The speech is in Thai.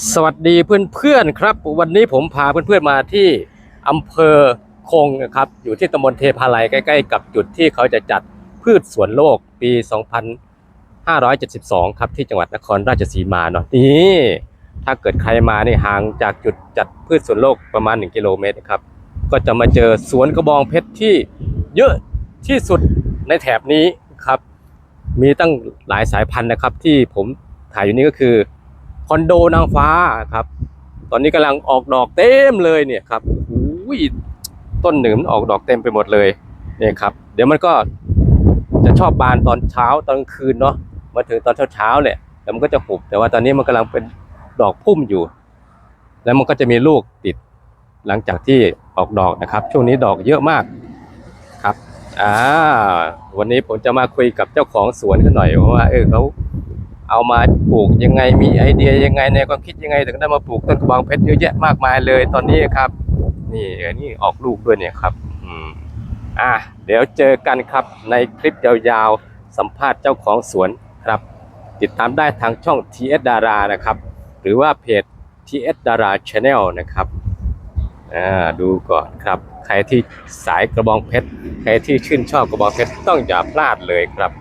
สวัสดีเพื่อนๆครับ วันนี้ผมพาเพื่อนๆมาที่อำเภอคงนะครับ อยู่ที่ตำบลเทพาลัยใกล้ ๆ กับจุดที่เขาจะจัดพืชสวนโลกปี 2572 ครับที่จังหวัดนครราชสีมาเนาะนี่ถ้าเกิดใครมานี่ห่างจากจุดจัดพืชสวนโลกประมาณ 1 กิโลเมตรครับ ก็จะมาเจอสวนกระบองเพชรที่เยอะที่สุดในแถบนี้ครับ มีตั้งหลายสายพันธุ์นะครับ ที่ผมถ่ายอยู่นี่ก็คือ อนโดนางฟ้าครับ ตอนนี้กำลังออกดอกเต็มเลยเนี่ยครับอุ้ยต้นหนึ่งมันออกดอกเต็มไปหมดเลยเนี่ยครับ เดี๋ยวมันก็จะชอบบานตอนเช้าตอนคืนเนาะมาถึงตอนเช้าเช้าเนี่ยแล้วมันก็จะหุบแต่ว่าตอนนี้มันกำลังเป็นดอกพุ่มอยู่ แล้วมันก็จะมีลูกติดหลังจากที่ออกดอกนะครับ ช่วงนี้ดอกเยอะมากครับอ่าวันนี้ผมจะมาคุยกับเจ้าของสวนกันหน่อยว่าเออเขา เอามาปลูกยังไงมีไอเดียยังไงในความคิดยังไงถึงได้มาปลูกต้นกระบองเพชรเยอะแยะมากมายเลยตอนนี้ครับ นี่นี่ออกลูกด้วยเนี่ยครับอืมอะเดี๋ยวเจอกันครับในคลิปยาวๆสัมภาษณ์เจ้าของสวนครับ ติดตามได้ทางช่อง TS Dara นะครับ หรือว่าเพจ TS Dara Channel นะครับอ่าดูก่อนครับ ใครที่สายกระบองเพชร ใครที่ชื่นชอบกระบองเพชรต้องอย่าพลาดเลยครับ